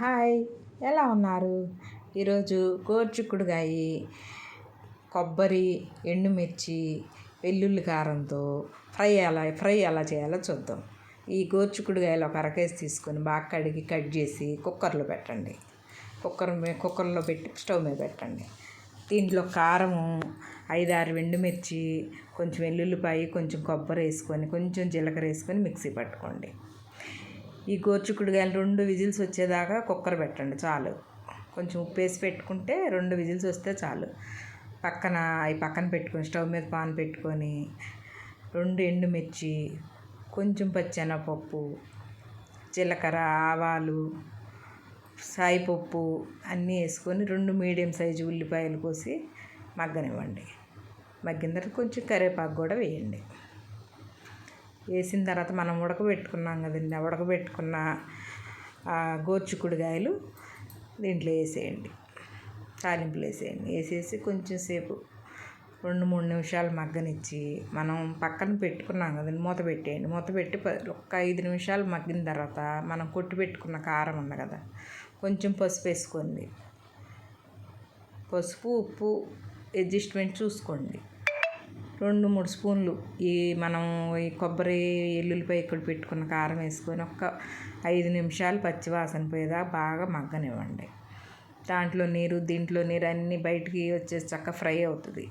Hi ఎలా ఉన్నారు? ఈరోజు గోర్చిక్కుడుగాయ కొబ్బరి ఎండుమిర్చి వెల్లుల్లి కారంతో ఫ్రై ఎలా ఫ్రై ఎలా చేయాలో చూద్దాం. ఈ గోర్చుకుడుగాయలు ఒక అరకేసి తీసుకొని బాగా కడిగి కట్ చేసి కుక్కర్లో పెట్టండి. కుక్కర్ మీ కుక్కర్లో పెట్టి స్టవ్ మీద పెట్టండి. దీంట్లో కారము ఐదారు ఎండుమిర్చి కొంచెం వెల్లుల్లిపాయ కొంచెం కొబ్బరి వేసుకొని కొంచెం జీలకర్ర వేసుకొని మిక్సీ పట్టుకోండి. ఈ గోర్చిక్కుడుగాయలు రెండు విజిల్స్ వచ్చేదాకా కుక్కర్ పెట్టండి చాలు. కొంచెం ఉప్పు వేసి పెట్టుకుంటే రెండు విజిల్స్ వస్తే చాలు. పక్కన అవి పక్కన పెట్టుకొని స్టవ్ మీద పాన్ పెట్టుకొని రెండు ఎండుమిర్చి కొంచెం పచ్చెనపప్పు జీలకర్ర ఆవాలు సాయిపప్పు అన్నీ వేసుకొని రెండు మీడియం సైజు ఉల్లిపాయలు కోసి మగ్గనివ్వండి. మగ్గిన తర్వాత కొంచెం కరివేపాకు కూడా వేయండి. వేసిన తర్వాత మనం ఉడకబెట్టుకున్నాం కదండి. ఆ ఉడకబెట్టుకున్న గోర్చిక్కుడుకాయలు దీంట్లో వేసేయండి. తాలింపులు వేసేయండి. వేసేసి కొంచెం సేపు రెండు మూడు నిమిషాలు మగ్గనిచ్చి మనం పక్కన పెట్టుకున్నాం కదండి. మూత పెట్టేయండి. మూత పెట్టి ఒక ఐదు నిమిషాలు మగ్గిన తర్వాత మనం కొట్టి పెట్టుకున్న కారం ఉంది కదా కొంచెం పసుపు వేసుకోండి. పసుపు ఉప్పు అడ్జస్ట్మెంట్ చూసుకోండి. రెండు మూడు స్పూన్లు ఈ మనం ఈ కొబ్బరి ఎల్లుల్లిపాయ ఇక్కడ పెట్టుకున్న కారం వేసుకొని ఒక్క ఐదు నిమిషాలు పచ్చివాసన పోయేదా బాగా మగ్గనివ్వండి. దాంట్లో నీరు దీంట్లో నీరు అన్నీ బయటికి వచ్చేసి చక్క ఫ్రై అవుతుంది.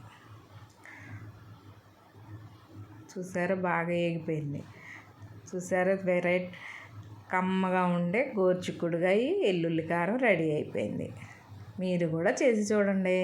చూసారా బాగా ఏగిపోయింది. చూసారా వెరైటీ కమ్మగా ఉండే గోర్చిక్కుడుగా ఎల్లుల్లి కారం రెడీ అయిపోయింది. మీరు కూడా చేసి చూడండి.